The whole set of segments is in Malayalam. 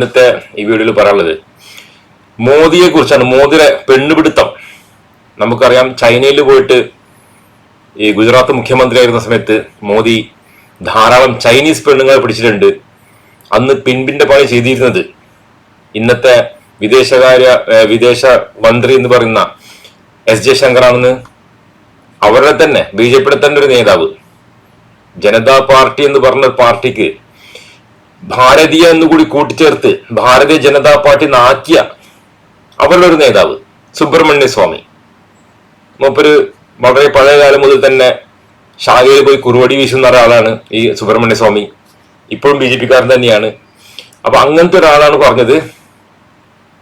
ഇന്നത്തെ ഈ വീഡിയോയിൽ പറയാനുള്ളത്. മോദിയെ കുറിച്ചാണ് മോദിയുടെ പെണ്ണുപിടുത്തം. നമുക്കറിയാം ചൈനയിൽ പോയിട്ട് ഈ ഗുജറാത്ത് മുഖ്യമന്ത്രിയായിരുന്ന സമയത്ത് മോദി ധാരാളം ചൈനീസ് പെണ്ണുങ്ങളെ പിടിച്ചിട്ടുണ്ട്. അന്ന് പിൻപിന്റെ പണി ചെയ്തിരുന്നത് ഇന്നത്തെ വിദേശകാര്യ വിദേശ മന്ത്രി എന്ന് പറയുന്ന എസ് ജയശങ്കറാണെന്ന്. അവരുടെ തന്നെ ബി ജെ പിയുടെ തന്നെ ഒരു നേതാവ്. ജനതാ പാർട്ടി എന്ന് പറഞ്ഞ പാർട്ടിക്ക് ഭാരതീയ എന്ന് കൂടി കൂട്ടിച്ചേർത്ത് ഭാരതീയ ജനതാ പാർട്ടി നാക്കിയ അവരുടെ ഒരു നേതാവ് സുബ്രഹ്മണ്യ സ്വാമി. മൂപ്പര് വളരെ പഴയ കാലം മുതൽ തന്നെ ഷാഗയിൽ പോയി കുറുവടി വീശുന്ന ഒരാളാണ് ഈ സുബ്രഹ്മണ്യ സ്വാമി. ഇപ്പോഴും ബി ജെ പിക്കാരൻ തന്നെയാണ്. അപ്പൊ അങ്ങനത്തെ ഒരാളാണ് പറഞ്ഞത്.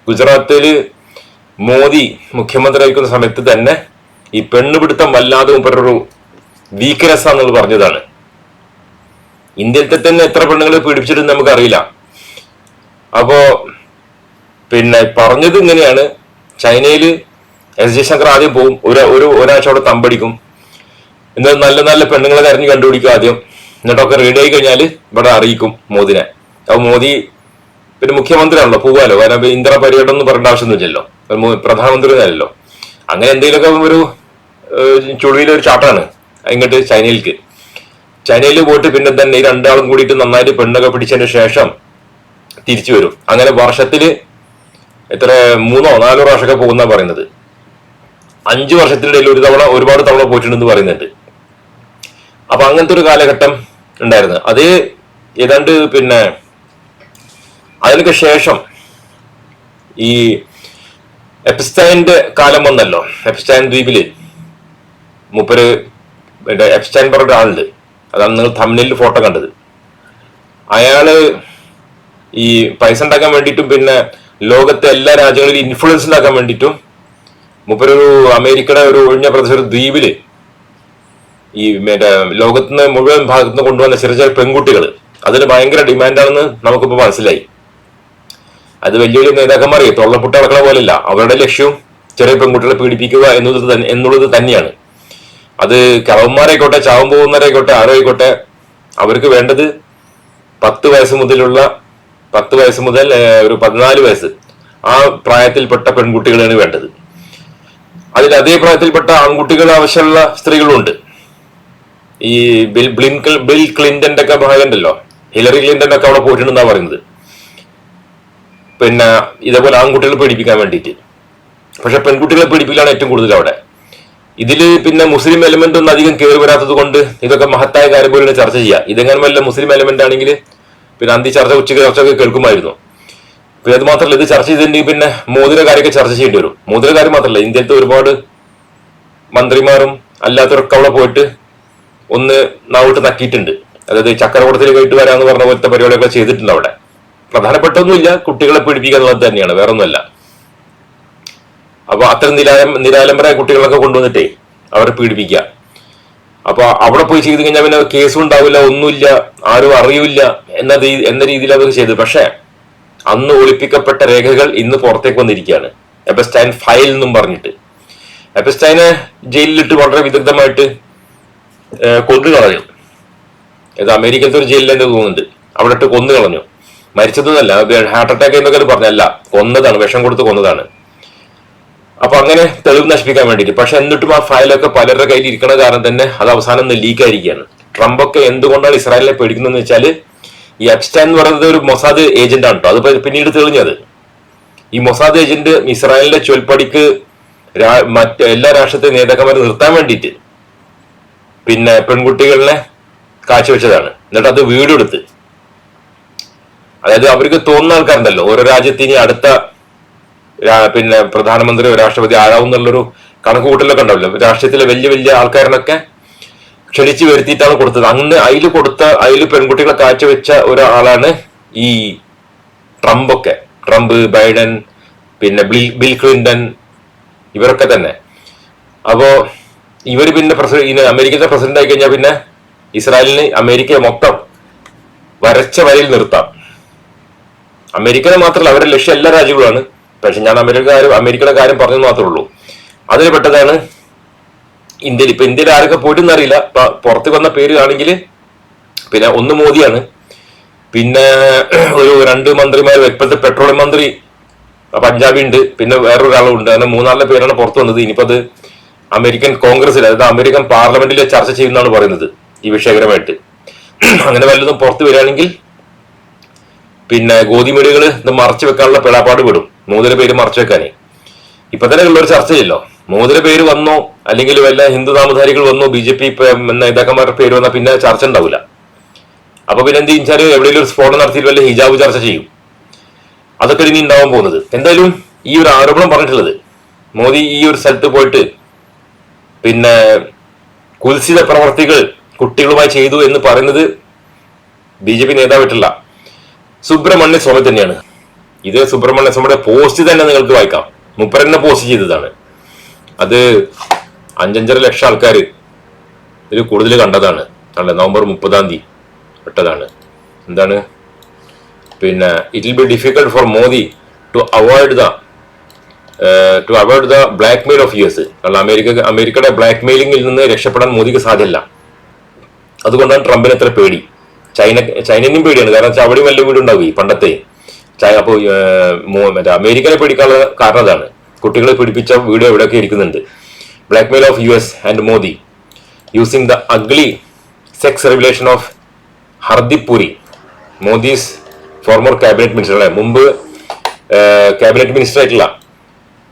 ഗുജറാത്തിൽ മോദി മുഖ്യമന്ത്രി ആയിരിക്കുന്ന സമയത്ത് തന്നെ ഈ പെണ്ണുപിടുത്തം വല്ലാതെ മൂപ്പരൊരു വീക്ക്നെസ് ആണെന്നുള്ളത് പറഞ്ഞതാണ്. ഇന്ത്യയിലത്തെ തന്നെ എത്ര പെണ്ണുങ്ങളെ പീഡിപ്പിച്ചിട്ടും നമുക്കറിയില്ല. അപ്പോ പിന്നെ പറഞ്ഞത് ഇങ്ങനെയാണ്. ചൈനയിൽ എസ് ജയശങ്കർ ആദ്യം പോവും. ഒരു ഒരു ഒരാഴ്ച അവിടെ തമ്പടിക്കും. എന്നിട്ട് നല്ല നല്ല പെണ്ണുങ്ങളെ തെരഞ്ഞു കണ്ടുപിടിക്കും ആദ്യം. എന്നിട്ടൊക്കെ റെഡി ആയി കഴിഞ്ഞാൽ ഇവിടെ അറിയിക്കും മോദിനെ. അപ്പൊ മോദി പിന്നെ മുഖ്യമന്ത്രിയാണല്ലോ പോവാലോ? കാരണം ഇന്ദ്ര പര്യടനം എന്ന് പറയേണ്ട ആവശ്യമൊന്നുമില്ലല്ലോ. പ്രധാനമന്ത്രി അല്ലല്ലോ. അങ്ങനെ എന്തെങ്കിലുമൊക്കെ ഒരു ചുളിയിലൊരു ചാട്ടാണ്. ഇങ്ങോട്ട് ചൈനയിലേക്ക്. ചൈനയിൽ പോയിട്ട് പിന്നെ തന്നെ ഈ രണ്ടാളും കൂടിയിട്ട് നന്നായിട്ട് പെണ്ണൊക്കെ പിടിച്ചതിന് ശേഷം തിരിച്ചു വരും. അങ്ങനെ വർഷത്തിൽ എത്ര മൂന്നോ നാലോ പ്രാവശ്യമൊക്കെ പോകുന്ന പറയുന്നത്. അഞ്ചു വർഷത്തിനിടയിൽ ഒരു തവണ ഒരുപാട് തവണ പോയിട്ടുണ്ടെന്ന് പറയുന്നുണ്ട്. അപ്പൊ അങ്ങനത്തെ ഒരു കാലഘട്ടം ഉണ്ടായിരുന്നു. അത് ഏതാണ്ട് പിന്നെ അതിനൊക്കെ ശേഷം ഈ എപ്സ്റ്റൈന്റെ കാലം വന്നല്ലോ. എപ്സ്റ്റൈൻ ദ്വീപിൽ. മൂപ്പര് എപ്സ്റ്റൈൻ പറഞ്ഞ ഒരാളുണ്ട് അതാണ് നിങ്ങൾ തമിഴിൽ ഫോട്ടോ കണ്ടത്. അയാൾ ഈ പൈസ ഉണ്ടാക്കാൻ വേണ്ടിയിട്ടും പിന്നെ ലോകത്തെ എല്ലാ രാജ്യങ്ങളിലും ഇൻഫ്ലുവൻസ് ഉണ്ടാക്കാൻ വേണ്ടിയിട്ടും മുപ്പരൊരു അമേരിക്കയുടെ ഒരു ഒഴിഞ്ഞ പ്രദേശ ഒരു ദ്വീപിൽ ഈ മറ്റേ ലോകത്തിന് മുഴുവൻ ഭാഗത്തുനിന്ന് കൊണ്ടുവന്ന ചെറിയ ചെറിയ പെൺകുട്ടികൾ അതിന് ഭയങ്കര ഡിമാൻഡാണെന്ന് നമുക്കിപ്പോ മനസ്സിലായി. അത് വലിയ വലിയ നേതാക്കന്മാർ തൊള്ളപ്പുട്ട് നടക്കണ പോലെയല്ല. അവരുടെ ലക്ഷ്യം ചെറിയ പെൺകുട്ടികളെ പീഡിപ്പിക്കുക എന്നുള്ളത് എന്നുള്ളത് തന്നെയാണ്. അത് കവന്മാരായിക്കോട്ടെ ചാവും പോകുന്നവരായിക്കോട്ടെ ആരോ ആയിക്കോട്ടെ അവർക്ക് വേണ്ടത് പത്ത് വയസ്സ് മുതലുള്ള പത്ത് വയസ്സ് മുതൽ ഒരു പതിനാല് വയസ്സ് ആ പ്രായത്തിൽപ്പെട്ട പെൺകുട്ടികളാണ് വേണ്ടത്. അതിൽ അതേ പ്രായത്തിൽപ്പെട്ട ആൺകുട്ടികൾ ആവശ്യമുള്ള സ്ത്രീകളുണ്ട്. ഈ ബിൽ ബ്ലിൻകൽ ബിൽ ക്ലിന്റന്റെ ഒക്കെ ഭാഗമുണ്ടല്ലോ. ഹിലറി ക്ലിന്റൻ ഒക്കെ അവിടെ പോയിട്ടുണ്ടെന്നാ പറയുന്നത്. പിന്നെ ഇതേപോലെ ആൺകുട്ടികളെ പീഡിപ്പിക്കാൻ വേണ്ടിയിട്ട്. പക്ഷെ പെൺകുട്ടികളെ പീഡിപ്പിക്കലാണ് ഏറ്റവും കൂടുതൽ അവിടെ. ഇതിൽ പിന്നെ മുസ്ലിം എലമെന്റ് ഒന്നും അധികം കയറി വരാത്തത് കൊണ്ട് ഇതൊക്കെ മഹത്തായ കാര്യം പോലെയാണ് ചർച്ച ചെയ്യാം. ഇതെങ്ങനെ വല്ല മുസ്ലിം എലമെന്റ് ആണെങ്കിൽ പിന്നെ അന്തി ചർച്ച ഉച്ചയ്ക്ക് ചർച്ച ഒക്കെ കേൾക്കുമായിരുന്നു. പിന്നെ അത് മാത്രമല്ല ഇത് ചർച്ച ചെയ്തിട്ടുണ്ടെങ്കിൽ പിന്നെ മോദിയുടെ കാര്യമൊക്കെ ചർച്ച ചെയ്യേണ്ടി വരും. മോദിയുടെ കാര്യം മാത്രമല്ല ഇന്ത്യയിലത്തെ ഒരുപാട് മന്ത്രിമാരും അല്ലാത്തവരൊക്കെ അവിടെ പോയിട്ട് ഒന്ന് നാവിട്ട് നക്കിയിട്ടുണ്ട്. അതായത് ചക്രവർത്തിയിൽ പോയിട്ട് വരാമെന്ന് പറഞ്ഞ പോലത്തെ പരിപാടികളൊക്കെ ചെയ്തിട്ടുണ്ട് അവിടെ. പ്രധാനപ്പെട്ടൊന്നുമില്ല കുട്ടികളെ പീഡിപ്പിക്കുക എന്നുള്ളത് തന്നെയാണ് വേറെ ഒന്നുമല്ല അപ്പൊ അത്തരം നിരാലം നിരാലംബരായ കുട്ടികളൊക്കെ കൊണ്ടുവന്നിട്ടേ അവരെ പീഡിപ്പിക്കുക. അപ്പൊ അവിടെ പോയി ചെയ്ത് കഴിഞ്ഞാൽ പിന്നെ കേസും ഉണ്ടാവില്ല ഒന്നുമില്ല ആരും അറിയില്ല എന്ന എന്ന രീതിയിൽ അവർ ചെയ്തു. പക്ഷേ അന്ന് ഒളിപ്പിക്കപ്പെട്ട രേഖകൾ ഇന്ന് പുറത്തേക്ക് വന്നിരിക്കുകയാണ്. എബസ്റ്റൈൻ ഫയൽ എന്നും പറഞ്ഞിട്ട്. എബസ്റ്റൈനെ ജയിലിലിട്ട് വളരെ വിദഗ്ധമായിട്ട് കൊന്നു കളഞ്ഞു ഇത് അമേരിക്കത്തെ ഒരു ജയിലിൽ തന്നെ തോന്നുന്നുണ്ട്. അവിടെ ഇട്ട് കൊന്നു കളഞ്ഞു മരിച്ചതൊന്നല്ല ഹാർട്ട് അറ്റാക്ക് എന്നൊക്കെ പറഞ്ഞല്ല കൊന്നതാണ് വിഷം കൊടുത്ത് കൊന്നതാണ്. അപ്പൊ അങ്ങനെ തെളിവ് നശിപ്പിക്കാൻ വേണ്ടിയിട്ട്. പക്ഷെ എന്നിട്ടും ആ ഫയലൊക്കെ പലരുടെ കയ്യിൽ ഇരിക്കണ കാരണം തന്നെ അത് അവസാനം ഒന്ന് ലീക്ക് ആയിരിക്കുകയാണ്. ട്രംപ് ഒക്കെ എന്തുകൊണ്ടാണ് ഇസ്രായേലിനെ പേടിക്കുന്നതെന്ന് വെച്ചാൽ ഈ അബ്സ്റ്റാൻ എന്ന് പറയുന്നത് ഒരു മൊസാദ് ഏജന്റ് ആണ് കേട്ടോ അത് പിന്നീട് തെളിഞ്ഞത്. ഈ മൊസാദ് ഏജന്റ് ഇസ്രായേലിന്റെ ചൊൽപ്പടിക്ക് മറ്റ് എല്ലാ രാഷ്ട്രത്തെ നേതാക്കന്മാരെ നിർത്താൻ വേണ്ടിയിട്ട് പിന്നെ പെൺകുട്ടികളെ കാഴ്ചവെച്ചതാണ്. എന്നിട്ട് അത് വീടെടുത്ത്. അതായത് അവർക്ക് തോന്നുന്ന ആൾക്കാരുണ്ടല്ലോ. ഓരോ രാജ്യത്തിന് അടുത്ത പിന്നെ പ്രധാനമന്ത്രിയോ രാഷ്ട്രപതി ആരാവും എന്നുള്ളൊരു കണക്കുകൂട്ടലൊക്കെ ഉണ്ടാവില്ല? രാഷ്ട്രീയത്തിലെ വലിയ വലിയ ആൾക്കാരനൊക്കെ ക്ഷണിച്ചു വരുത്തിയിട്ടാണ് കൊടുത്തത്. അന്ന് അതിൽ കൊടുത്ത അതിൽ പെൺകുട്ടികളെ കാഴ്ചവെച്ച ഒരാളാണ് ഈ ട്രംപൊക്കെ. ട്രംപ് ബൈഡൻ പിന്നെ ബിൽ ബിൽ ക്ലിന്റൺ ഇവരൊക്കെ തന്നെ. അപ്പോ ഇവർ പിന്നെ പ്രസിഡന്റ് അമേരിക്കത്തെ പ്രസിഡന്റ് ആയി കഴിഞ്ഞാൽ പിന്നെ ഇസ്രായേലിന് അമേരിക്ക മൊത്തം വരച്ച വരയിൽ നിർത്താം. അമേരിക്കനെ മാത്രമല്ല അവരുടെ ലക്ഷ്യം എല്ലാ രാജ്യങ്ങളുമാണ് പക്ഷെ ഞാൻ അമേരിക്ക അമേരിക്കയുടെ കാര്യം പറഞ്ഞു മാത്രമേ ഉള്ളൂ അതിൽ പെട്ടതാണ് ഇന്ത്യയിൽ. ഇപ്പൊ ഇന്ത്യയിൽ ആരൊക്കെ പോയിട്ടെന്ന് അറിയില്ല. പുറത്ത് വന്ന പേര് ആണെങ്കിൽ പിന്നെ ഒന്ന് മോദിയാണ്. പിന്നെ ഒരു രണ്ട് മന്ത്രിമാർ ഇപ്പോഴത്തെ പെട്രോളിയം മന്ത്രി പഞ്ചാബി ഉണ്ട്. പിന്നെ വേറൊരാളും ഉണ്ട് അങ്ങനെ മൂന്നാലെ പേരാണ് പുറത്തു വന്നത്. ഇനിയിപ്പോ അത് അമേരിക്കൻ കോൺഗ്രസിൽ അതായത് അമേരിക്കൻ പാർലമെന്റിൽ ചർച്ച ചെയ്യുന്നതാണ് പറയുന്നത് ഈ വിഷയകരമായിട്ട്. അങ്ങനെ വല്ലതും പുറത്തു വരികയാണെങ്കിൽ പിന്നെ ഗോതിമേടുകൾ ഇത് മറച്ചു വെക്കാനുള്ള പിളാപ്പാട് വിടും മോദിയുടെ പേര് മറച്ചു വെക്കാനേ ഇപ്പൊ തന്നെ ഉള്ളൊരു ചർച്ചയില്ലോ. മൂന്നര പേര് വന്നോ അല്ലെങ്കിൽ വല്ല ഹിന്ദു നാമധാരികൾ വന്നോ ബി ജെ പി നേതാക്കന്മാരുടെ പേര് വന്നാൽ പിന്നെ ചർച്ച ഉണ്ടാവില്ല അപ്പൊ പിന്നെ എന്ത് ചെയ്യാൽ എവിടെയെങ്കിലും ഒരു സ്ഫോടനം നടത്തിയിട്ട് വല്ല ഹിജാബ് ചർച്ച ചെയ്യും. അതൊക്കെ ഇനി ഉണ്ടാവാൻ പോകുന്നത്. എന്തായാലും ഈ ഒരു ആരോപണം പറഞ്ഞിട്ടുള്ളത് മോദി ഈ ഒരു സ്ഥലത്ത് പോയിട്ട് പിന്നെ കുൽസിത പ്രവർത്തികൾ കുട്ടികളുമായി ചെയ്തു എന്ന് പറയുന്നത് ബി ജെ പി നേതാവായിട്ടില്ല സുബ്രഹ്മണ്യ സ്വാമി തന്നെയാണ്. ഇത് സുബ്രഹ്മണ്യ സ്വാമിയുടെ പോസ്റ്റ് തന്നെ നിങ്ങൾക്ക് വായിക്കാം. മുപ്പരെന്നെ പോസ്റ്റ് ചെയ്തതാണ്. അത് അഞ്ചഞ്ചര ലക്ഷം ആൾക്കാർ ഇതിൽ കൂടുതൽ കണ്ടതാണ്. അല്ല നവംബർ മുപ്പതാം തീയതി പെട്ടതാണ്. എന്താണ്? പിന്നെ it will be difficult for Modi to avoid the to avoid the blackmail of U S കാരണം അമേരിക്ക അമേരിക്കയുടെ ബ്ലാക്ക് മെയിലിംഗിൽ നിന്ന് രക്ഷപ്പെടാൻ മോദിക്ക് സാധ്യമല്ല അതുകൊണ്ടാണ് ട്രംപിന് എത്ര പേടി. ചൈന ചൈനയും പേടിയാണ്. കാരണം വെച്ചാൽ അവിടെയും വല്ല വീടുണ്ടാവും ഈ പണ്ടത്തെ. ചൈ- അപ്പോ ഏർ, മോ- മറ്റേ അമേരിക്കനെ പിടിക്കാനുള്ള കാരണം അതാണ്. കുട്ടികളെ പിടിപ്പിച്ച വീഡിയോ എവിടെയൊക്കെ ഇരിക്കുന്നുണ്ട്. Blackmail of U S and Modi. Using the ugly sex regulation of Hardeep Puri. Modi's former cabinet minister അല്ലെ? മുമ്പ് ക്യാബിനറ്റ് മിനിസ്റ്റർ ആയിട്ടുള്ള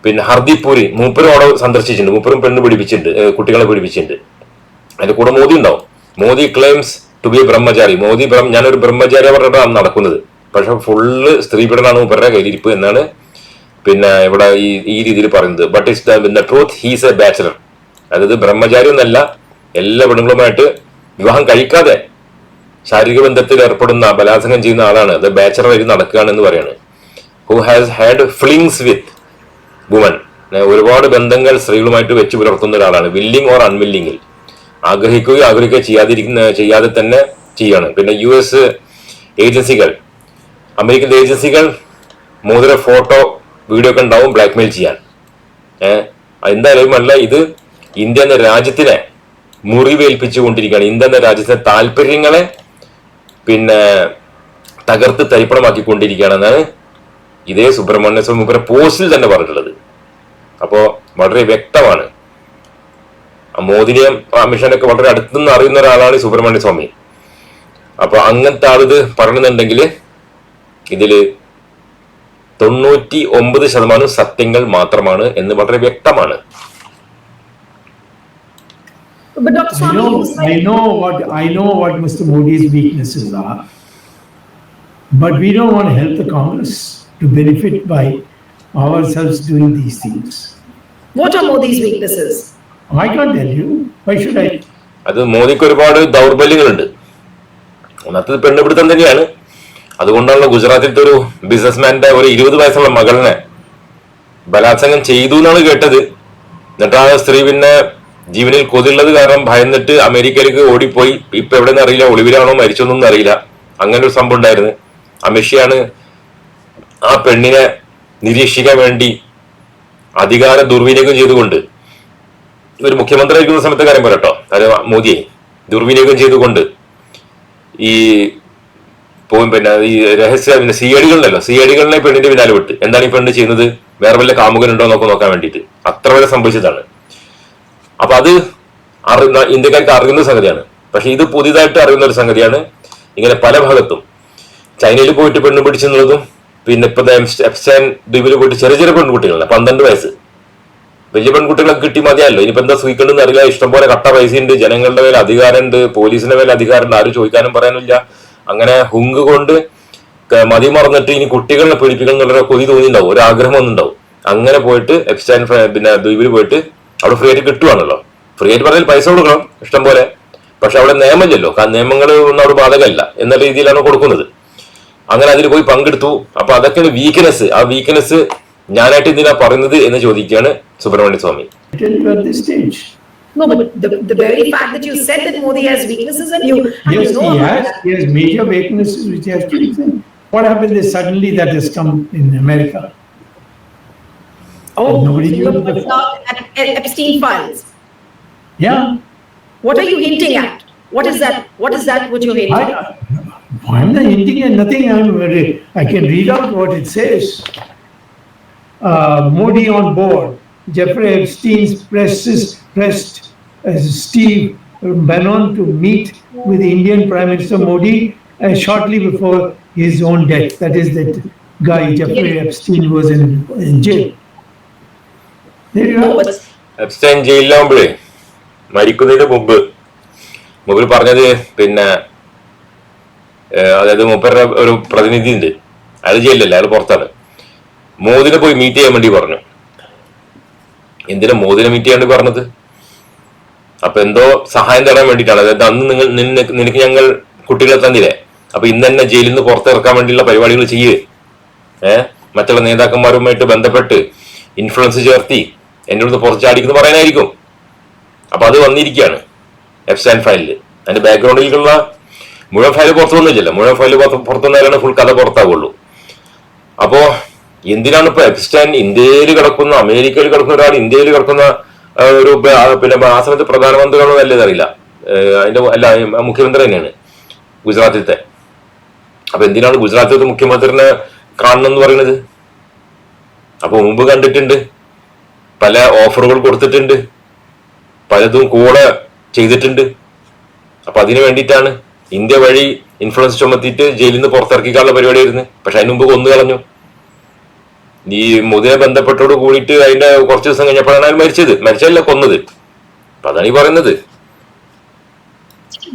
പിന്നെ ഹർദീപ് പുരി മൂപ്പരും അവിടെ സന്ദർശിച്ചിട്ടുണ്ട്. മൂപ്പരും പെണ്ണ് പിടിപ്പിച്ചിട്ടുണ്ട്. കുട്ടികളെ പിടിപ്പിച്ചിട്ടുണ്ട്. അതിന്റെ കൂടെ മോദി ഉണ്ടാവും. Modi claims to be brahmachari Modi ഞാനൊരു ബ്രഹ്മചാരി പറഞ്ഞിട്ടാണ് നടക്കുന്നത്. പക്ഷെ ഫുള്ള് സ്ത്രീപീഡനാണ് മൂപ്പരുടെ കയ്യിലിരിപ്പ് എന്നാണ് പിന്നെ ഇവിടെ ഈ ഈ രീതിയിൽ പറയുന്നത്. But is the truth he's a bachelor അതായത് ബ്രഹ്മചാരി എന്നല്ല എല്ലാ പെണ്ണുങ്ങളുമായിട്ട് വിവാഹം കഴിക്കാതെ ശാരീരിക ബന്ധത്തിൽ ഏർപ്പെടുന്ന ബലാത്സംഗം ചെയ്യുന്ന ആളാണ്. അത് ബാച്ചലർ ആയിട്ട് നടക്കുകയാണ് എന്ന് പറയാണ്. Who has had flings with women ഒരുപാട് ബന്ധങ്ങൾ സ്ത്രീകളുമായിട്ട് വെച്ച് പുലർത്തുന്ന ഒരാളാണ്. വില്ലിംഗ് ഓർ അൺവില്ലിംഗിൽ ആഗ്രഹിക്കുകയോ ആഗ്രഹിക്കുകയോ ചെയ്യാതിരിക്കുന്ന ചെയ്യാതെ തന്നെ ചെയ്യാണ്. പിന്നെ യു എസ് ഏജൻസികൾ അമേരിക്കൻ ഏജൻസികൾ മോതിര ഫോട്ടോ വീഡിയോ ഒക്കെ ഉണ്ടാവും ബ്ലാക്ക്മെയിൽ ചെയ്യാൻ. ഏഹ് എന്തായാലും അല്ല ഇത് ഇന്ത്യ എന്ന രാജ്യത്തിനെ മുറിവേൽപ്പിച്ചു കൊണ്ടിരിക്കുകയാണ് ഇന്ത്യ എന്ന രാജ്യത്തിന്റെ താല്പര്യങ്ങളെ പിന്നെ തകർത്ത് തരിപ്പണമാക്കിക്കൊണ്ടിരിക്കുകയാണെന്നാണ് ഇതേ സുബ്രഹ്മണ്യ സ്വാമി പോസ്റ്റിൽ തന്നെ പറഞ്ഞിട്ടുള്ളത്. അപ്പോ വളരെ വ്യക്തമാണ്. മോദിനെയും അമിത്ഷാനൊക്കെ വളരെ അടുത്തുനിന്ന് അറിയുന്ന ഒരാളാണ് സുബ്രഹ്മണ്യ സ്വാമി. അപ്പൊ അങ്ങനത്തെ ആളിത് പറയുന്നുണ്ടെങ്കിൽ ഇതിൽ തൊണ്ണൂറ്റി ഒമ്പത് ശതമാനം സത്യങ്ങൾ മാത്രമാണ് എന്ന് വളരെ വ്യക്തമാണ് But Dr. I know, I know what, I know what Mr. Modi's weaknesses are. But we don't want to help the Congress to benefit by ourselves doing these things. what are Modi's weaknesses? I can't tell you. Why should I? അത് മോദിക്ക് ഒരുപാട് ദൗർബല്യങ്ങളുണ്ട് ഒന്നാമത്തത് പെണ്ണുപിടുത്തം തന്നെയാണ് അതുകൊണ്ടാണല്ലോ ഗുജറാത്തിലത്തെ ഒരു ബിസിനസ്മാന്റെ ഒരു ഇരുപത് വയസ്സുള്ള മകളിനെ ബലാത്സംഗം ചെയ്തു എന്നാണ് കേട്ടത്. എന്നിട്ട് ആ സ്ത്രീ പിന്നെ ജീവനിൽ കൊതിയുള്ളത് കാരണം ഭയന്നിട്ട് അമേരിക്കയിലേക്ക് ഓടിപ്പോയി. ഇപ്പൊ എവിടെന്ന് അറിയില്ല ഒളിവിലാണോ മരിച്ചൊന്നും അറിയില്ല. അങ്ങനെ ഒരു സംഭവം ഉണ്ടായിരുന്നു. അമിത്ഷയാണ് ആ പെണ്ണിനെ നിരീക്ഷിക്കാൻ വേണ്ടി അധികാര ദുർവിനിയോഗം ചെയ്തുകൊണ്ട് ഒരു മുഖ്യമന്ത്രി ആയിരിക്കുന്ന സമയത്തെ കാര്യം പറയട്ടോ. അത് മോദിയെ ദുർവിനിയോഗം ചെയ്തുകൊണ്ട് ഈ പോകും പിന്നെ ഈ രഹസ്യ പിന്നെ സി ഐഡികളുണ്ടല്ലോ സി അടികളിലെ പെണ്ണിന്റെ പിന്നാലെ വിട്ട്. എന്താണ് ഈ പെണ്ണ് ചെയ്യുന്നത്? വേറെ വല്ല കാമുകനുണ്ടോ എന്നൊക്കെ നോക്കാൻ വേണ്ടിയിട്ട്. അത്ര വരെ സംഭവിച്ചതാണ്. അപ്പൊ അത് അറിയുന്ന ഇന്ത്യക്കാർക്ക് അറിയുന്ന സംഗതിയാണ്. പക്ഷെ ഇത് പുതിയതായിട്ട് അറിയുന്ന ഒരു സംഗതിയാണ്. ഇങ്ങനെ പല ഭാഗത്തും. ചൈനയിൽ പോയിട്ട് പെണ്ണ് പിടിച്ചെന്നുള്ളതും പിന്നെ ഇപ്പൊ എപ്സ്റ്റൈൻ ദ്വീപിൽ പോയിട്ട് ചെറിയ ചെറിയ പെൺകുട്ടികളല്ല പന്ത്രണ്ട് വയസ്സ്. വലിയ പെൺകുട്ടികളൊക്കെ കിട്ടി മതിയല്ലോ. ഇനിയിപ്പോ എന്താ സ്വീകണ്ടെന്ന് അറിയില്ല. ഇഷ്ടംപോലെ കട്ട പൈസ ഉണ്ട് ജനങ്ങളുടെ മേലെ അധികാരമുണ്ട്. പോലീസിന്റെ മേലെ അധികാരമുണ്ട്. ആരും ചോദിക്കാനും പറയാനില്ല അങ്ങനെ ഹുങ്ക് കൊണ്ട് മതി മറന്നിട്ട് ഇനി കുട്ടികളെ പീഡിപ്പിക്കണം എന്നുള്ള കൊതി തോന്നിണ്ടാവും ഒരു ആഗ്രഹം ഒന്നുണ്ടാവും അങ്ങനെ പോയിട്ട് എക്സ്റ്റാൻ പിന്നെ ദ്വീപിൽ പോയിട്ട് അവിടെ ഫ്രീ ആയിട്ട് കിട്ടുവാണല്ലോ. ഫ്രീ ആയിട്ട് പറഞ്ഞാൽ പൈസ കൊടുക്കണം ഇഷ്ടം പോലെ. പക്ഷെ അവിടെ നിയമമില്ലല്ലോ കാരണം നിയമങ്ങൾ ഒന്നും അവിടെ ബാധകമല്ല. എന്ന രീതിയിലാണ് കൊടുക്കുന്നത്. അങ്ങനെ അതിൽ പോയി പങ്കെടുത്തു. അപ്പൊ അതൊക്കെയാണ് വീക്ക്നെസ് ആ വീക്ക്നെസ് ഞാനായിട്ട് എന്തിനാ പറയുന്നത് എന്ന് ചോദിക്കുകയാണ് Subramanya Swamy Tell you at this stage. No, but the, the very fact that you said that Modi has weaknesses and you, and you Yes, know he has, that. he has major weaknesses which he has to fix. What happened is suddenly that has come in America. Oh, Nobody knew you're about putting out Ep- Ep- Epstein files. Yeah, What are you hinting at? What is that? What is that what you're hinting at? I, I'm not hinting at nothing. I'm, very- I can read out what it says. Uh, Modi on board. Jeffrey Epstein's presses, pressed Steve Bannon to meet with Indian Prime Minister Modi uh, shortly before his own death. That is that guy, Jeffrey Epstein, was in, in jail. There you go. Epstein ജയിലിലാവുമ്പോഴേ മരിക്കുന്നതിന് മുമ്പ് മുമ്പിൽ പറഞ്ഞത് പിന്നെ അതായത് മൂപ്പരുടെ ഒരു പ്രതിനിധി ഉണ്ട് അയാൾ ജയിലല്ല അയാൾ പുറത്താണ് മോദിനെ പോയി മീറ്റ് ചെയ്യാൻ വേണ്ടി പറഞ്ഞു എന്തിനാ മോദിനെ മീറ്റ് ചെയ്യാൻ വേണ്ടി പറഞ്ഞത് അപ്പൊ എന്തോ സഹായം തരാൻ വേണ്ടിയിട്ടാണ്. അതായത് അന്ന് നിങ്ങൾ നിനക്ക് ഞങ്ങൾ കുട്ടികളെ തന്നില്ലേ? അപ്പൊ ഇന്ന് തന്നെ ജയിലിൽ നിന്ന് പുറത്തിറക്കാൻ വേണ്ടിയുള്ള പരിപാടികൾ ചെയ്യേ. ഏഹ് മറ്റുള്ള നേതാക്കന്മാരുമായിട്ട് ബന്ധപ്പെട്ട് ഇൻഫ്ലുവൻസ് ചേർത്തി എന്റെ അടുത്ത് പുറത്ത് ചാടിക്കുന്നു പറയാനായിരിക്കും. അപ്പൊ അത് വന്നിരിക്കുകയാണ് എഫ്സാൻ ഫയലിൽ അതിന്റെ ബാക്ക്ഗ്രൗണ്ടിലേക്കുള്ള മുഴുവൻ ഫയൽ പുറത്തു വന്നില്ലല്ലോ. മുഴുവൻ ഫയൽ പുറത്തു വന്നാലാണ് ഫുൾ കഥ പുറത്താവുള്ളൂ. അപ്പോ എന്തിനാണ് ഇപ്പൊ എഫ്സ്റ്റാൻ ഇന്ത്യയിൽ കിടക്കുന്ന അമേരിക്കയിൽ കിടക്കുന്ന ഒരാൾ ഇന്ത്യയിൽ കിടക്കുന്ന ഒരു പിന്നെ ആ സമയത്ത് പ്രധാനമന്ത്രിയാണോ അല്ലേ അറിയില്ല അതിന്റെ അല്ല മുഖ്യമന്ത്രി തന്നെയാണ് ഗുജറാത്തിലത്തെ. അപ്പൊ എന്തിനാണ് ഗുജറാത്തിലത്തെ മുഖ്യമന്ത്രിനെ കാണണം എന്ന് പറയുന്നത്? അപ്പൊ മുമ്പ് കണ്ടിട്ടുണ്ട്. പല ഓഫറുകൾ കൊടുത്തിട്ടുണ്ട്. പലതും കൂടെ ചെയ്തിട്ടുണ്ട്. അപ്പൊ അതിനു വേണ്ടിയിട്ടാണ് ഇന്ത്യ വഴി ഇൻഫ്ലുവൻസ് ചുമത്തിയിട്ട് ജയിലിൽ നിന്ന് പുറത്തിറക്കിക്കാനുള്ള പരിപാടിയായിരുന്നു. പക്ഷെ അതിന് മുമ്പ് കൊന്നു കളഞ്ഞു ഈ മുതിരെ ബന്ധപ്പെട്ടോട് കൂടിയിട്ട് അതിന്റെ കുറച്ച് ദിവസം കഴിഞ്ഞപ്പോഴാണ് അയാൾ മരിച്ചത് മരിച്ചല്ല കൊന്നത് അപ്പൊ അതാണ് ഈ പറയുന്നത്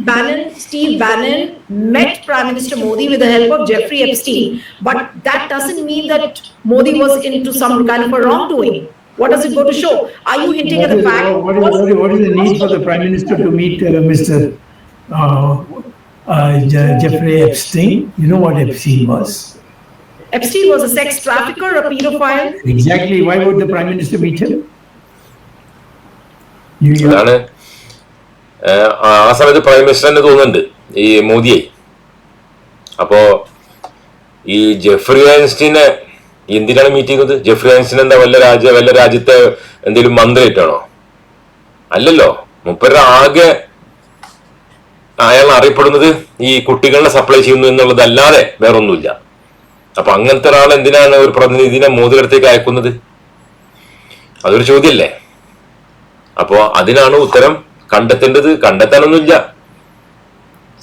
Bannon, Steve Bannon met Prime Minister Modi with the help of Jeffrey Epstein. But that doesn't mean that Modi was into some kind of a wrongdoing. What does it go to show? Are you hinting at the is, fact? what is, what is- what is the need for the Prime Minister to meet uh, Mr. Uh, uh, Jeffrey Epstein? You know what Epstein was? Epstein was a sex trafficker, a pedophile. Exactly. Why would the Prime Minister meet him? അതാണ് ആ സമയത്ത് പ്രൈം മിനിസ്റ്റർ തന്നെ തോന്നുന്നുണ്ട് ഈ മോദിയെ അപ്പോ ഈ ജെഫ്രി ഐൻസ്റ്റീനെ എന്തിനാണ് മീറ്റ് ചെയ്യുന്നത് ജെഫ്രി ഐൻസ്റ്റീൻ എന്താ വല്ല രാജ്യ വല്ല രാജ്യത്തെ എന്തെങ്കിലും മന്ത്രിയായിട്ടാണോ അല്ലല്ലോ മുപ്പരുടെ ആകെ അയാൾ അറിയപ്പെടുന്നത് ഈ കുട്ടികളെ സപ്ലൈ ചെയ്യുന്നു എന്നുള്ളതല്ലാതെ വേറൊന്നുമില്ല അപ്പൊ അങ്ങനത്തെ ഒരാൾ എന്തിനാണ് ഒരു പ്രതിനിധിനെ മോതിരത്തേക്ക് അയക്കുന്നത്? അതൊരു ചോദ്യല്ലേ? അപ്പോ അതിനാണ് ഉത്തരം കണ്ടെത്തേണ്ടത്. കണ്ടെത്താനൊന്നുമില്ല.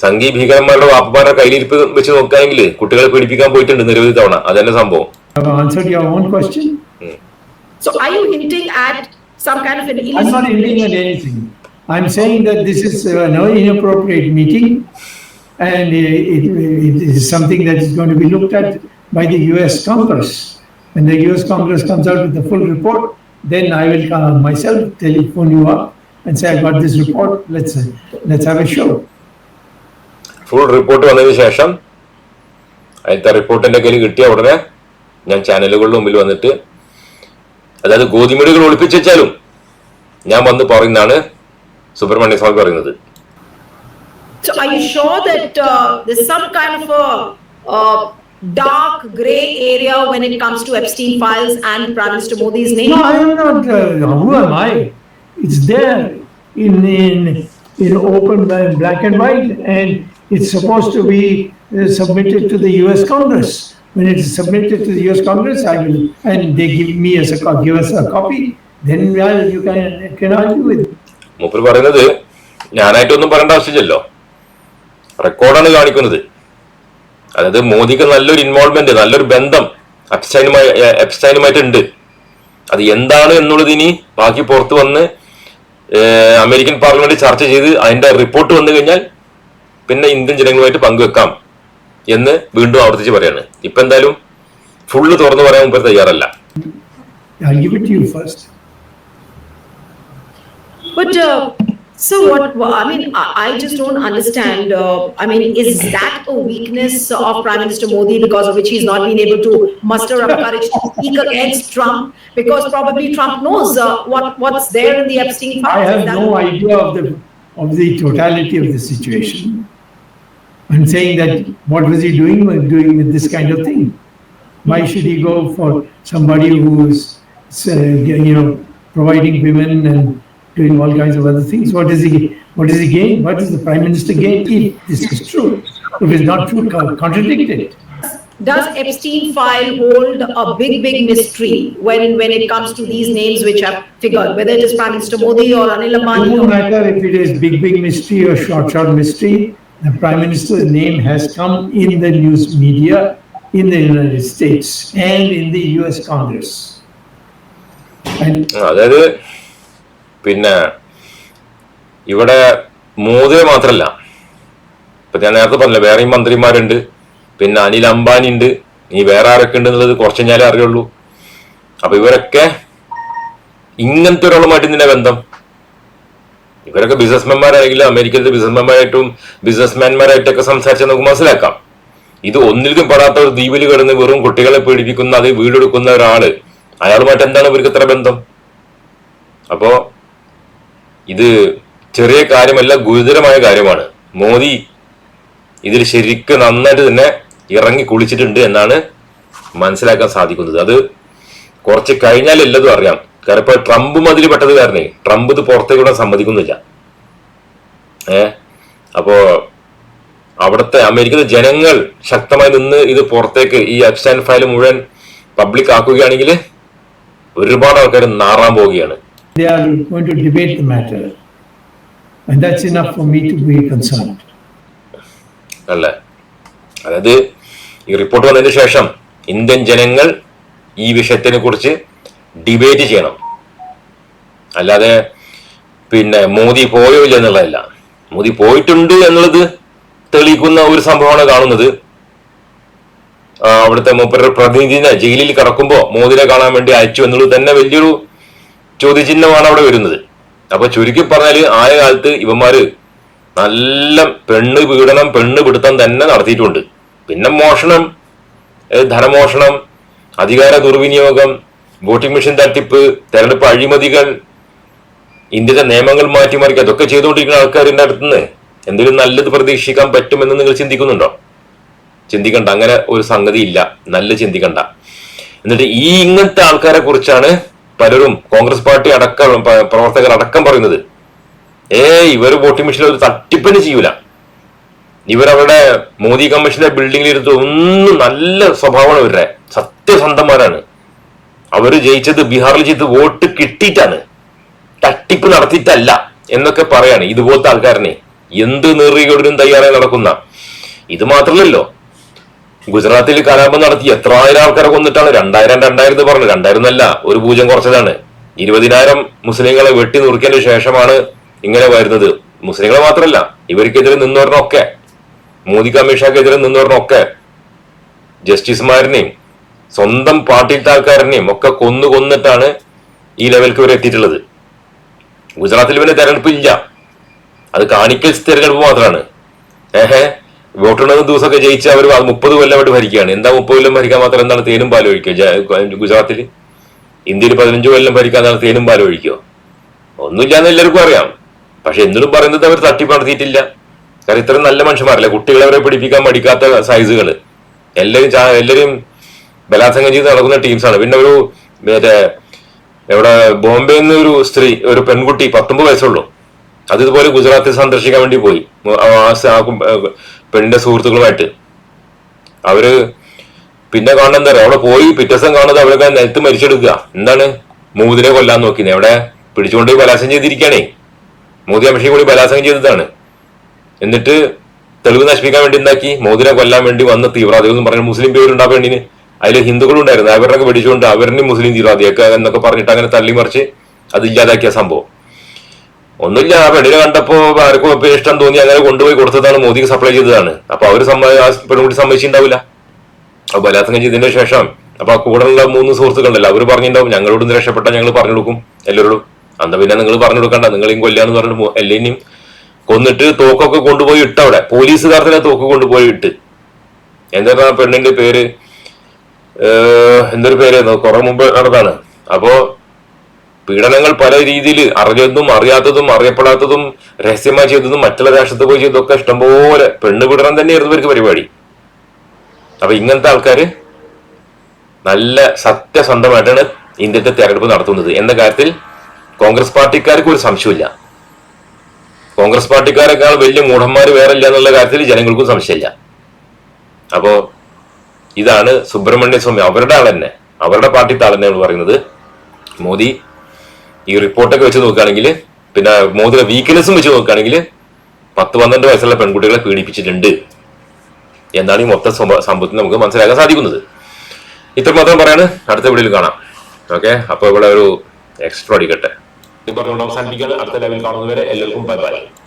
സംഗീ ഭീകരന്മാരുടെ വാപ്പമാരുടെ കയ്യിലിരിപ്പ് വെച്ച് നോക്കുകയെങ്കിൽ കുട്ടികളെ പീഡിപ്പിക്കാൻ പോയിട്ടുണ്ട് നിരവധി തവണ. അതന്നെ സംഭവം. So, are you hinting at some kind of an illicit I'm not hinting at anything. I'm saying that this is uh, an inappropriate meeting and it, it, it is something that is going to by the US Congress. When the US Congress comes out with the full report, then I will uh, myself telephone you up and say, I got this report, let's, uh, let's have a show. Full report വന്നതിന് ശേഷം അതിന്റെ റിപ്പോർട്ടിന്റെ കയ്യിൽ കിട്ടിയ ഉടനെ ഞാൻ ചാനലുകളുടെ മുമ്പിൽ വന്നിട്ട് അതായത് ഗോതിമണികൾ ഒളിപ്പിച്ചാലും ഞാൻ വന്ന് പറയുന്നതാണ് സുബ്രഹ്മണ്യ സ്വാമി പറയുന്നത് So are you sure that uh, there's some kind of a uh, dark gray area when it comes to Epstein files and Prime Minister Modi's name? No, I am not, uh, who am I? It's there in, in, in open bla- black and white and it's supposed to be uh, submitted to the US Congress. When it's is submitted to the US Congress, I will, and they give me as a, give us a copy, then well, you can, can argue with it. മൂപ്പർ പറയുന്നത് ഞാനായിട്ടൊന്നും പറയേണ്ട ആവശ്യമില്ലല്ലോ റെക്കോർഡാണ് കാണിക്കുന്നത് അതായത് മോദിക്ക് നല്ലൊരു ഇൻവോൾവ്മെന്റ് നല്ലൊരു ബന്ധം എപ്സ്റ്റൈനുമായി എപ്സ്റ്റൈനുമായിട്ട് ഉണ്ട് അത് എന്താണ് എന്നുള്ളത് ഇനി ബാക്കി പുറത്തു വന്ന് അമേരിക്കൻ പാർലമെന്റ് ചർച്ച ചെയ്ത് അതിന്റെ റിപ്പോർട്ട് വന്നു കഴിഞ്ഞാൽ പിന്നെ ഇന്ത്യൻ ജനങ്ങളുമായിട്ട് പങ്കുവെക്കാം എന്ന് വീണ്ടും ആവർത്തിച്ച് പറയാണ്. ഇപ്പൊ എന്തായാലും ഫുള്ള് തുറന്നു പറയാൻ മുമ്പ് തയ്യാറല്ല. I'll give it to you first. But uh, so what, wha- I mean, I, I just don't understand. Uh, I mean, is that a weakness of Prime Minister Modi because of which he's not been able to muster up courage to speak against Trump? Because probably Trump knows uh, what, what's there in the Epstein I have no idea of the, of the totality of the situation. I'm saying that what was he doing, doing with this kind of thing? Why should he go for somebody who is, say, you know, providing women and doing all kinds of other things. What is he? What is he gain? What does the prime minister gain if this is true? If it's not true, contradict it. Does Epstein file hold a big, big mystery when when it comes to these names which are figured, whether it is Prime Minister Modi or Anil Ambani? No matter if it is big, big mystery or short, short mystery. The Prime Minister's name has come in the news media in the United States and in the U.S. Congress. And oh, that is it. പിന്നെ ഇവിടെ മോദിയെ മാത്രല്ല. ഇപ്പൊ ഞാൻ നേരത്തെ പറഞ്ഞില്ല വേറെയും മന്ത്രിമാരുണ്ട് പിന്നെ അനിൽ അംബാനി ഉണ്ട് ഇനി വേറെ ആരൊക്കെ ഉണ്ട് എന്നുള്ളത് കുറച്ച് കഴിഞ്ഞാലേ അറിയുള്ളൂ. അപ്പൊ ഇവരൊക്കെ ഇങ്ങനത്തെ ഒരാളുമായിട്ട് ഇതിന്റെ ബന്ധം? ഇവരൊക്കെ ബിസിനസ്മാൻമാരാണെങ്കിലും അമേരിക്കയിലെ ബിസിനസ്മാൻമാരായിട്ടും ബിസിനസ്മാൻമാരായിട്ടൊക്കെ സംസാരിച്ചാൽ നമുക്ക് മനസ്സിലാക്കാം. ഇത് ഒന്നിലും പെടാത്ത ഒരു ദ്വീപിൽ കിടന്ന് വെറും കുട്ടികളെ പീഡിപ്പിക്കുന്ന അത് വീടെടുക്കുന്ന ഒരാൾ അയാളുമായിട്ട് എന്താണ് ഇവർക്ക് ഇത്ര ബന്ധം? അപ്പോ ഇത് ചെറിയ കാര്യമല്ല ഗുരുതരമായ കാര്യമാണ്. മോദി ഇതിൽ ശരിക്കും നന്നായിട്ട് തന്നെ ഇറങ്ങി കുളിച്ചിട്ടുണ്ട് എന്നാണ് മനസ്സിലാക്കാൻ സാധിക്കുന്നത്. അത് കുറച്ച് കഴിഞ്ഞാൽ എല്ലാതും അറിയാം. കാരണം ഇപ്പൊ ട്രംപും അതിൽ പെട്ടത് കാരണേ. ട്രംപ് ഇത് പുറത്തേക്ക് വിടാൻ സമ്മതിക്കുന്നില്ല. ഏ? അപ്പോ അവിടുത്തെ അമേരിക്കയിലെ ജനങ്ങൾ ശക്തമായി നിന്ന് ഇത് പുറത്തേക്ക് ഈ എക്സ്റ്റൈൻ ഫയൽ മുഴുവൻ പബ്ലിക് ആക്കുകയാണെങ്കിൽ ഒരുപാട് ആൾക്കാർ നാറാൻ പോവുകയാണ്. They are going to debate the matter. And that's enough for me to be concerned. അല്ലേ അതായത് ഈ റിപ്പോർട്ട് വന്നതിന് ശേഷം ഇന്ത്യൻ ജനങ്ങൾ ഈ വിഷയത്തിനെ കുറിച്ച് ഡിബേറ്റ് ചെയ്യണം അല്ലാതെ പിന്നെ മോദി പോയോ ഇല്ല എന്നുള്ളതല്ല മോദി പോയിട്ടുണ്ട് എന്നുള്ളത് തെളിയിക്കുന്ന ഒരു സംഭവമാണ് കാണുന്നത് അവിടുത്തെ മൂപ്പരുടെ പ്രതിനിധിനെ ജയിലിൽ കിടക്കുമ്പോ മോദിനെ കാണാൻ വേണ്ടി അയച്ചു എന്നുള്ളത് തന്നെ വലിയൊരു ചോദ്യചിഹ്നമാണ് അവിടെ വരുന്നത്. അപ്പൊ ചുരുക്കി പറഞ്ഞാൽ ആയ കാലത്ത് ഇവന്മാര് നല്ല പെണ്ണ് പീഡനം പെണ്ണ് പിടുത്തം തന്നെ നടത്തിയിട്ടുണ്ട്. പിന്നെ മോഷണം ധനമോഷണം അധികാര ദുർവിനിയോഗം വോട്ടിംഗ് മെഷീൻ തട്ടിപ്പ് തെരഞ്ഞെടുപ്പ് അഴിമതികൾ ഇന്ത്യയുടെ നിയമങ്ങൾ മാറ്റിമറിക്കുക അതൊക്കെ ചെയ്തുകൊണ്ടിരിക്കുന്ന ആൾക്കാരുടെ അടുത്തുനിന്ന് എന്തെങ്കിലും നല്ലത് പ്രതീക്ഷിക്കാൻ പറ്റുമെന്ന് നിങ്ങൾ ചിന്തിക്കുന്നുണ്ടോ? ചിന്തിക്കണ്ട. അങ്ങനെ ഒരു സംഗതി ഇല്ല നല്ല ചിന്തിക്കണ്ട. എന്നിട്ട് ഈ ഇങ്ങനത്തെ ആൾക്കാരെ കുറിച്ചാണ് പലരും കോൺഗ്രസ് പാർട്ടി അടക്കം പ്രവർത്തകർ അടക്കം പറയുന്നത് ഏ ഇവർ വോട്ടിംഗ് മെഷീനിൽ ഒരു തട്ടിപ്പന് ചെയ്യൂല. ഇവരവരുടെ മോദി കമ്മീഷന്റെ ബിൽഡിംഗിൽ ഇരുത്ത് ഒന്നും നല്ല സ്വഭാവമാണ് ഇവരുടെ. സത്യസന്ധന്മാരാണ്. അവർ ജയിച്ചത് ബീഹാറിൽ ചെയ്ത് വോട്ട് കിട്ടിയിട്ടാണ്. തട്ടിപ്പ് നടത്തിയിട്ടല്ല എന്നൊക്കെ പറയാണ് ഇതുപോലത്തെ ആൾക്കാരനെ. എന്ത് നേറിയോടിനും തയ്യാറായി നടക്കുന്ന. ഇത് മാത്രമല്ലല്ലോ ഗുജറാത്തിൽ കലാപം നടത്തി എത്ര ആയിരം ആൾക്കാരെ കൊന്നിട്ടാണ്? രണ്ടായിരം രണ്ടായിരം എന്ന് പറഞ്ഞു. രണ്ടായിരം എന്നല്ല ഒരു പൂജ്യം കുറച്ചതാണ്. ഇരുപതിനായിരം മുസ്ലിങ്ങളെ വെട്ടി നുറുക്കിയതിന് ശേഷമാണ് ഇങ്ങനെ വരുന്നത്. മുസ്ലിങ്ങളെ മാത്രമല്ല ഇവർക്കെതിരെ നിന്നവരിനൊക്കെ മോദി കമ്മീഷനെതിരെ നിന്നവരിനൊക്കെ ജസ്റ്റിസുമാരനെയും സ്വന്തം പാർട്ടിയിലത്തെ ആൾക്കാരനെയും ഒക്കെ കൊന്നു കൊന്നിട്ടാണ് ഈ ലെവൽക്ക് ഇവർ എത്തിയിട്ടുള്ളത്. ഗുജറാത്തിൽ പിന്നെ തെരഞ്ഞെടുപ്പ് ഇല്ല. അത് കാണിക്കൽ തെരഞ്ഞെടുപ്പ് മാത്രമാണ്. ഏഹേ വോട്ടെണ്ണുന്ന ദിവസമൊക്കെ ജയിച്ച അവർ മുപ്പത് കൊല്ലമായിട്ട് ഭരിക്കുകയാണ്. എന്താ മുപ്പത് കൊല്ലം ഭരിക്കാൻ മാത്രം എന്താണ് തേനും പാലും ഒഴിക്കുക? ഗുജറാത്തിൽ ഇന്ത്യയിൽ പതിനഞ്ച് കൊല്ലം ഭരിക്കാൻ എന്താണ് തേനും പാലും ഒഴിക്കുക? ഒന്നുമില്ലാന്ന് എല്ലാവർക്കും അറിയാം. പക്ഷെ എന്തിനും പറയുന്നത് അവർ തട്ടിപ്പ് നടത്തിയിട്ടില്ല കാരണം ഇത്രയും നല്ല മനുഷ്യന്മാരല്ലേ? കുട്ടികളെ അവരെ പിടിപ്പിക്കാൻ മടിക്കാത്ത സൈസുകൾ എല്ലാവരും എല്ലാവരും ബലാത്സംഗം ചെയ്ത് നടക്കുന്ന ടീംസാണ്. പിന്നെ ഒരു മറ്റേ എവിടെ ബോംബെ നിന്ന് ഒരു സ്ത്രീ ഒരു പെൺകുട്ടി പത്തൊമ്പത് വയസ്സുള്ളൂ. അതിതുപോലെ ഗുജറാത്തിൽ സന്ദർശിക്കാൻ വേണ്ടി പോയി. പെണ്ണിന്റെ സുഹൃത്തുക്കളുമായിട്ട്. അവർ പിന്നെ കാണുന്ന എന്താ പറയാ അവിടെ പോയി പിറ്റേ ദിവസം കാണുന്നത് അവരൊക്കെ നിലത്ത് മരിച്ചെടുക്കുക. എന്താണ്? മൂതിരെ കൊല്ലാൻ നോക്കിയത് അവിടെ പിടിച്ചുകൊണ്ട് ബലാത്സംഗം ചെയ്തിരിക്കുകയാണേ. മോദി അമിഷയും കൂടി ബലാത്സംഗം ചെയ്തതാണ്. എന്നിട്ട് തെളിവ് നശിപ്പിക്കാൻ വേണ്ടി എന്താക്കി? മോദിനെ കൊല്ലാൻ വേണ്ടി വന്ന തീവ്രവാദികൾ എന്ന് പറഞ്ഞ മുസ്ലിം പേരുണ്ടാ പെണ്ണിന്. അതിൽ ഹിന്ദുക്കളും ഉണ്ടായിരുന്നു. അവരൊക്കെ പിടിച്ചുകൊണ്ട് അവരുടെ മുസ്ലിം തീവ്രവാദിയൊക്കെ എന്നൊക്കെ പറഞ്ഞിട്ട് അങ്ങനെ തള്ളി മറിച്ച് അത് ഇല്ലാതാക്കിയ സംഭവം. ഒന്നുമില്ല ആ പെണ്ണിനെ കണ്ടപ്പോ ആർക്കും ഇഷ്ടം തോന്നി അങ്ങനെ കൊണ്ടുപോയി കൊടുത്തതാണ് മോദിക്ക് സപ്ലൈ ചെയ്തതാണ്. അപ്പൊ അവർ പെൺകുട്ടി സമ്മതിച്ചിട്ടുണ്ടാവില്ല. അപ്പൊ ബലാത്സംഗം ചെയ്തതിന് ശേഷം അപ്പൊ ആ കൂടെയുള്ള മൂന്ന് സുഹൃത്തുക്കളുണ്ടല്ലോ അവർ പറഞ്ഞിട്ടുണ്ടാവും ഞങ്ങളോട് ഇന്ന് രക്ഷപ്പെട്ട ഞങ്ങൾ പറഞ്ഞു കൊടുക്കും എല്ലാവരോടും. അന്ന് പിന്നെ നിങ്ങൾ പറഞ്ഞു കൊടുക്കണ്ട നിങ്ങളെയും കൊല്ലാന്ന് പറഞ്ഞു എല്ലേനെയും കൊന്നിട്ട് തോക്കൊക്കെ കൊണ്ടുപോയി ഇട്ട് അവിടെ. പോലീസുകാർ തന്നെ തോക്ക് കൊണ്ടുപോയി ഇട്ട്. എന്താണ് ആ പെണ്ണിന്റെ പേര് എന്തൊരു പേരായിരുന്നു കുറെ മുമ്പ് നടന്നാണ് അപ്പോ പീഡനങ്ങൾ പല രീതിയിൽ അറിഞ്ഞതും അറിയാത്തതും അറിയപ്പെടാത്തതും രഹസ്യമായി ചെയ്തതും മറ്റുള്ള രാഷ്ട്രത്തിൽ പോയി ചെയ്തതൊക്കെ ഇഷ്ടംപോലെ പെണ്ണ് പീഡനം തന്നെയായിരുന്നു ഇവർക്ക് പരിപാടി. അപ്പൊ ഇങ്ങനത്തെ ആൾക്കാര് നല്ല സത്യസന്ധമായിട്ടാണ് ഇന്ത്യത്തെ തെരഞ്ഞെടുപ്പ് നടത്തുന്നത്. എന്ന കാര്യത്തിൽ കോൺഗ്രസ് പാർട്ടിക്കാർക്ക് ഒരു സംശയമില്ല കോൺഗ്രസ് പാർട്ടിക്കാരെക്കാൾ വലിയ മൂഢന്മാർ വേറെ ഇല്ല എന്നുള്ള കാര്യത്തിൽ ജനങ്ങൾക്കും സംശയമില്ല. അപ്പോ ഇതാണ് സുബ്രഹ്മണ്യ സ്വാമി അവരുടെ ആൾ തന്നെ. അവരുടെ പാർട്ടി താളെന്നെ പറയുന്നത്. മോദി ഈ റിപ്പോർട്ടൊക്കെ വെച്ച് നോക്കുകയാണെങ്കിൽ പിന്നെ മോദിയുടെ വീക്ക്നെസ്സും വെച്ച് നോക്കുകയാണെങ്കിൽ പത്ത് പന്ത്രണ്ട് വയസ്സുള്ള പെൺകുട്ടികളെ പീഡിപ്പിച്ചിട്ടുണ്ട്. എന്നാണ് ഈ മൊത്തം സംഭ- സംഭവത്തിൽ നമുക്ക് മനസ്സിലാക്കാൻ സാധിക്കുന്നത്. ഇത്ര മാത്രം പറയാണ്. അടുത്ത വീഡിയോയിൽ കാണാം. ഓക്കെ അപ്പൊ ഇവിടെ ഒരു എക്സ്ട്രാ അടിക്കട്ടെ. പറഞ്ഞുകൊണ്ട് അടുത്ത ലെവൽ കാണുന്നവരെ എല്ലാവർക്കും ബൈ ബൈ